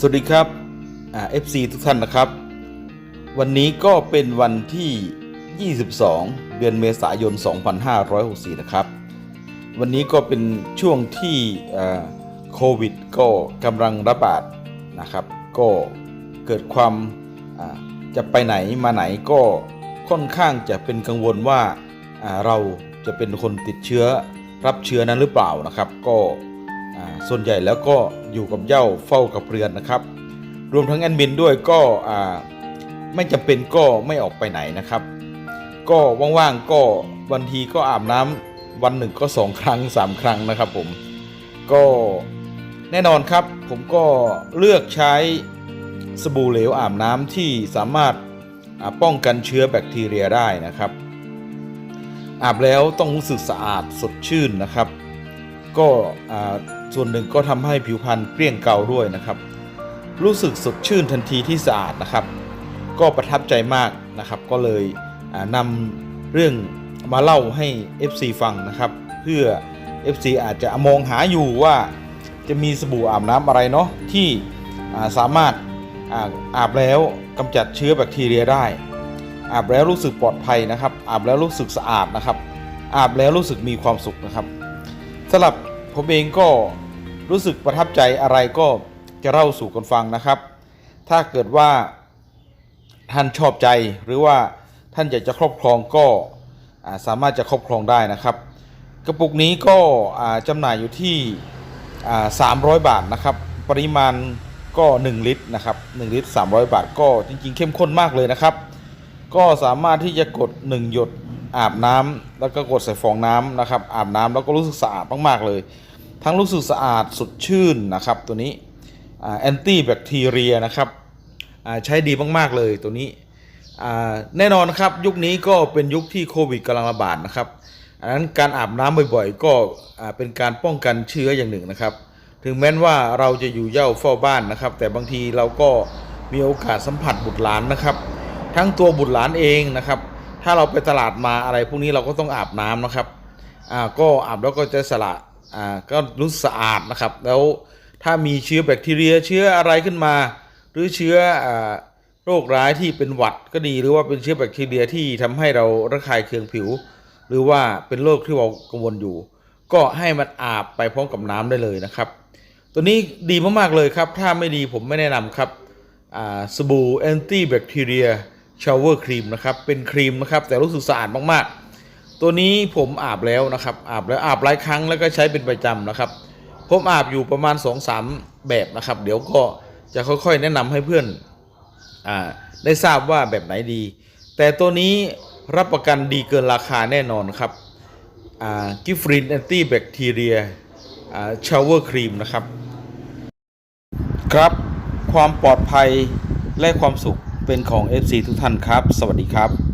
สวัสดีครับเอ่า FC ทุกท่านนะครับ วันนี้ก็เป็นวันที่ 22 เดือนเมษายน 2564 นะครับ วันนี้ก็เป็นช่วงที่โควิดก็กำลังระบาดนะครับ ก็เกิดความจะไปไหนมาไหนก็ค่อนข้างจะเป็นกังวลว่าเราจะเป็นคนติดเชื้อรับเชื้อนั้นหรือเปล่านะครับ ก็ ส่วนใหญ่แล้วก็อยู่กับเหย้าเฝ้ากับเรือนนะครับ รวมทั้งแอดมินด้วยก็ไม่จำเป็นก็ไม่ออกไปไหนนะครับ ก็ว่างๆก็วันทีก็อาบน้ำวันหนึ่งก็สองครั้งสามครั้งนะครับผมก็แน่นอนครับผมก็เลือกใช้สบู่เหลวอาบน้ำที่สามารถป้องกันเชื้อแบคทีเรียได้นะครับ อาบแล้วต้องรู้สึกสะอาดสดชื่นนะครับ ก็ ส่วนหนึ่งก็ทำให้ผิวพรรณเกลี้ยงเกลาด้วยนะครับ รู้สึกสดชื่นทันทีที่สะอาดนะครับ ก็ประทับใจมากนะครับ ก็เลยอ่านำเรื่องมาเล่าให้ FC ฟังนะครับ เพื่อ FC อาจจะมองหาอยู่ว่าจะมีสบู่อาบน้ำอะไรเนาะที่สามารถอาอาบแล้วกำจัดเชื้อแบคทีเรียได้ อาบแล้วรู้สึกปลอดภัยนะครับ อาบแล้วรู้สึกสะอาดนะครับ อาบแล้วรู้สึกมีความสุขนะครับสำหรับ ผมเองก็รู้สึกประทับใจอะไรก็จะเล่าสู่กันฟังนะครับ ถ้าเกิดว่าท่านชอบใจหรือว่าท่านอยากจะครอบครองก็สามารถจะครอบครองได้นะครับ กระปุกนี้ก็จำหน่ายอยู่ที่300 บาทนะครับ ปริมาณก็ 1 ลิตรนะครับ1ลิตร 300 บาทก็จริงๆ เข้มข้นมากเลยนะครับ ก็สามารถที่จะกด 1 หยดอาบน้ำแล้วก็กดใส่ฟองน้ำนะครับ อาบน้ำแล้วก็รู้สึกสะอาดมากๆเลย ทั้งรู้สึกสะอาดสดชื่นนะครับตัวนี้แอนตี้แบคทีเรียนะครับใช้ดีมาก ๆ เลยตัวนี้แน่นอนครับยุคนี้ก็เป็นยุคที่โควิดกำลังระบาดนะครับอันนั้นการอาบน้ำบ่อยๆ ก็เป็นการป้องกันเชื้ออย่างหนึ่งนะครับ ถึงแม้นว่าเราจะอยู่เย้าเฝ้าบ้านนะครับ แต่บางทีเราก็มีโอกาสสัมผัสบุตรหลานนะครับ ทั้งตัวบุตรหลานเองนะครับ ถ้าเราไปตลาดมาอะไรพวกนี้เราก็ต้องอาบน้ำนะครับอ่าก็อาบแล้วก็จะสละ อ่าก็รู้สึกสะอาดนะครับ แล้วถ้ามีเชื้อแบคทีเรียเชื้ออะไรขึ้นมา หรือเชื้ออ่าโรคร้ายที่เป็นหวัดก็ดีหรือว่าเป็นเชื้อแบคทีเรียที่ทำให้เราระคายเคืองผิว หรือว่าเป็นโรคที่เรากังวลอยู่ ก็ให้มันอาบไปพร้อมกับน้ำได้เลยนะครับ ตัวนี้ดีมากๆเลยครับ ถ้าไม่ดีผมไม่แนะนำครับอ่าสบู่แอนตี้แบคทีเรียชาวเวอร์ครีมนะครับเป็นครีมนะครับแต่รู้สึกสะอาดมากๆ ตัวนี้ผมอาบแล้วนะครับอาบแล้วอาบหลายครั้งแล้วก็ใช้เป็นประจำนะครับ ผมอาบอยู่ประมาณ2-3แบบนะครับ เดี๋ยวก็จะค่อยๆ แนะนำให้เพื่อนอ่าได้ทราบว่าแบบไหนดี แต่ตัวนี้รับประกันดีเกินราคาแน่นอนครับกิฟรินแอนตี้แบคทีเรียชาวเวอร์ครีมนะครับ ครับความปลอดภัยและความสุขเป็นของ FC ทุกท่านครับ สวัสดีครับ